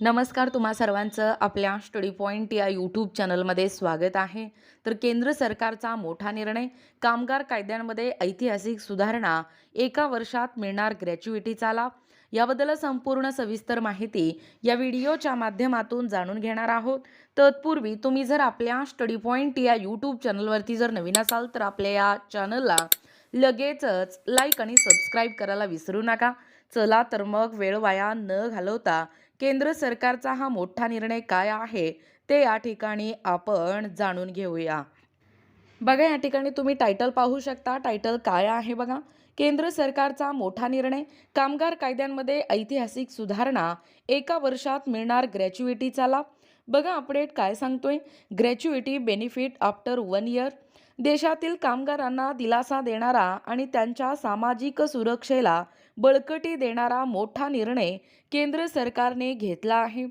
नमस्कार तुम्हा सर्वांचं आपल्या स्टडी पॉईंट या यूट्यूब चॅनलमध्ये स्वागत आहे. तर केंद्र सरकारचा मोठा निर्णय कामगार कायद्यांमध्ये ऐतिहासिक सुधारणा एका वर्षात मिळणार ग्रॅच्युइटीचा लाभ याबद्दल संपूर्ण सविस्तर माहिती या व्हिडिओच्या माध्यमातून जाणून घेणार आहोत. तत्पूर्वी तुम्ही जर आपल्या स्टडी पॉईंट या यूट्यूब चॅनलवरती जर नवीन असाल तर आपल्या या चॅनलला लगेचच लाईक आणि सबस्क्राईब करायला विसरू नका. चला तर मग वेळ वाया न घालवता केंद्र सरकारचा हा मोठा निर्णय काय आहे ते या ठिकाणी आपण जाणून घेऊया. बघा या ठिकाणी तुम्ही टायटल पाहू शकता. टायटल काय आहे बघा? केंद्र सरकारचा मोठा निर्णय. कामगार कायद्यांमध्ये ऐतिहासिक सुधारणा. एका वर्षात मिळणार ग्रॅच्युइटीचा लाभ बघा अपडेट काय सांगतोय? Gratuity benefit after one year देशातील कामगारांना दिलासा देणारा आणि त्यांच्या सामाजिक सुरक्षेला बळकटी देणारा मोठा निर्णय केंद्र सरकारने घेतला आहे.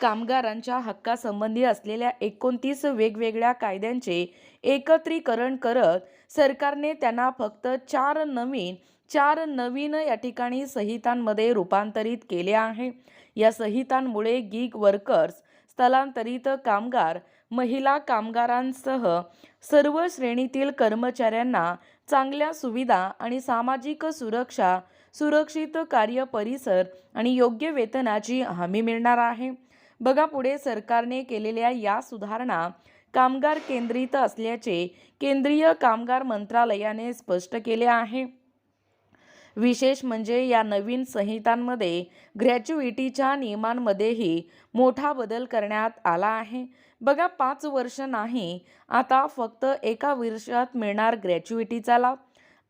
कामगारांच्या हक्कासंबंधी असलेल्या एकोणतीस वेगवेगळ्या कायद्यांचे एकत्रीकरण करत सरकारने त्यांना फक्त चार नवीन चार नवीन या ठिकाणी संहितांमध्ये रूपांतरित केले आहे. या संहितांमुळे गिग वर्कर्स स्थलांतरित कामगार महिला कामगारांसह सर्व श्रेणीतील कर्मचाऱ्यांना चांगल्या सुविधा आणि सामाजिक सुरक्षा सुरक्षित कार्य परिसर आणि योग्य वेतनाची हमी मिळणार आहे. बघा पुढे सरकारने केलेल्या या सुधारणा कामगार केंद्रित असल्याचे केंद्रीय कामगार मंत्रालयाने स्पष्ट केले आहे. विशेष म्हणजे या नवीन संहितांमध्ये ग्रॅच्युइटीच्या नियमांमध्येही मोठा बदल करण्यात आला आहे. बघा पाच वर्ष नाही आता फक्त एका वर्षात मिळणार ग्रॅच्युइटीचा लाभ.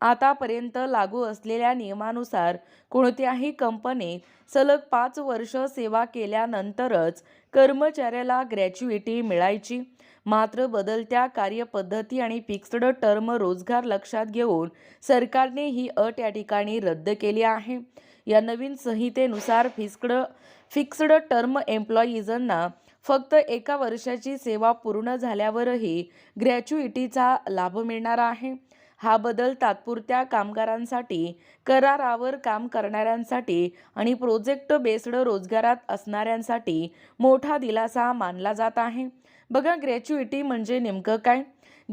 आतापर्यंत लागू असलेल्या नियमानुसार कोणत्याही कंपनीत सलग पाच वर्ष सेवा केल्यानंतरच कर्मचाऱ्याला ग्रॅच्युइटी मिळायची. मात्र बदलत्या कार्यपद्धती आणि फिक्स्ड टर्म रोजगार लक्षात घेऊन सरकारने ही अट या ठिकाणी रद्द केली आहे. या नवीन संहितेनुसार फिक्स्ड फिक्स्ड टर्म एम्प्लॉईजांना फक्त एका वर्षाची सेवा पूर्ण झाल्यावरही ग्रॅच्युइटीचा लाभ मिळणार आहे. हा बदल तात्पुरत्या कामगारांसाठी करारावर काम करणाऱ्यांसाठी आणि प्रोजेक्ट बेस्ड रोजगारात असणाऱ्यांसाठी मोठा दिलासा मानला जात आहे. बघा ग्रॅच्युइटी म्हणजे नेमकं काय?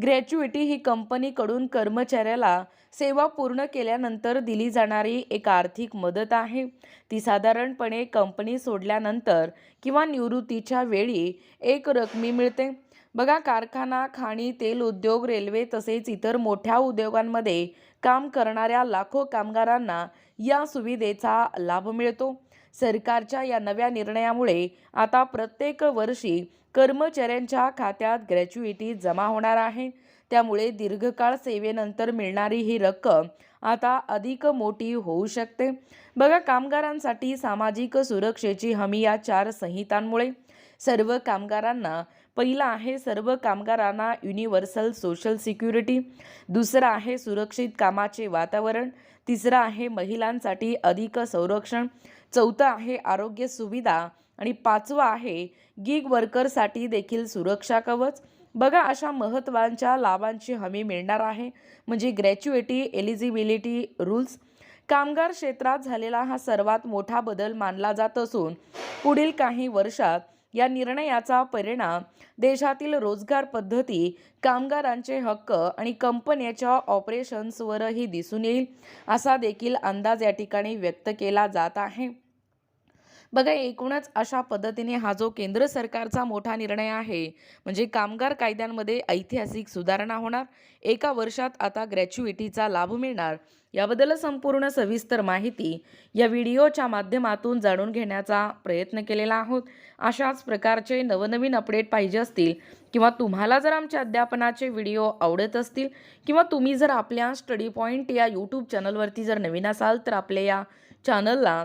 ग्रॅच्युइटी ही कंपनीकडून कर्मचाऱ्याला सेवा पूर्ण केल्यानंतर दिली जाणारी एक आर्थिक मदत आहे. ती साधारणपणे कंपनी सोडल्यानंतर किंवा निवृत्तीच्या वेळी एक रकमी मिळते. बघा कारखाना खाणी तेल उद्योग रेल्वे तसेच इतर मोठ्या उद्योगांमध्ये काम करणाऱ्या लाखो कामगारांना या सुविधेचा लाभ मिळतो. सरकारच्या या नव्या निर्णयामुळे आता प्रत्येक वर्षी कर्मचाऱ्यांच्या खात्यात ग्रॅच्युइटी जमा होणार आहे. त्यामुळे दीर्घकाळ सेवेनंतर मिळणारी ही रक्कम आता अधिक मोठी होऊ शकते. बघा कामगारांसाठी सामाजिक सुरक्षेची हमी या चार संहितांमुळे. सर्व कामगारांना पहिला आहे सर्व कामगारांना युनिव्हर्सल सोशल सिक्युरिटी दुसरं आहे सुरक्षित कामाचे वातावरण. तिसरं आहे महिलांसाठी अधिक संरक्षण. चौथं आहे आरोग्य सुविधा. आणि पाचवं आहे गिग वर्करसाठी देखील सुरक्षा कवच. बघा अशा महत्त्वांच्या लाभांची हमी मिळणार आहे. म्हणजे ग्रॅच्युएटी एलिजिबिलिटी रूल्स कामगार क्षेत्रात झालेला हा सर्वात मोठा बदल मानला जात असून पुढील काही वर्षात या निर्णयाचा परिणाम देशातील रोजगार पद्धती कामगारांचे हक्क आणि कंपन्याच्या ऑपरेशन्सवरही दिसून येईल असा देखील अंदाज या ठिकाणी व्यक्त केला जात आहे. बघा एकूणच अशा पद्धतीने हा जो केंद्र सरकारचा मोठा निर्णय आहे म्हणजे कामगार कायद्यांमध्ये ऐतिहासिक सुधारणा होणार एका वर्षात आता ग्रॅच्युइटीचा लाभ मिळणार याबद्दल संपूर्ण सविस्तर माहिती या व्हिडिओच्या माध्यमातून जाणून घेण्याचा प्रयत्न केलेला आहोत. अशाच प्रकारचे नवनवीन अपडेट पाहिजे असतील किंवा तुम्हाला जर आमच्या अध्यापनाचे व्हिडिओ आवडत असतील किंवा तुम्ही जर आपल्या स्टडी पॉईंट या यूट्यूब चॅनलवरती जर नवीन असाल तर आपल्या या चॅनलला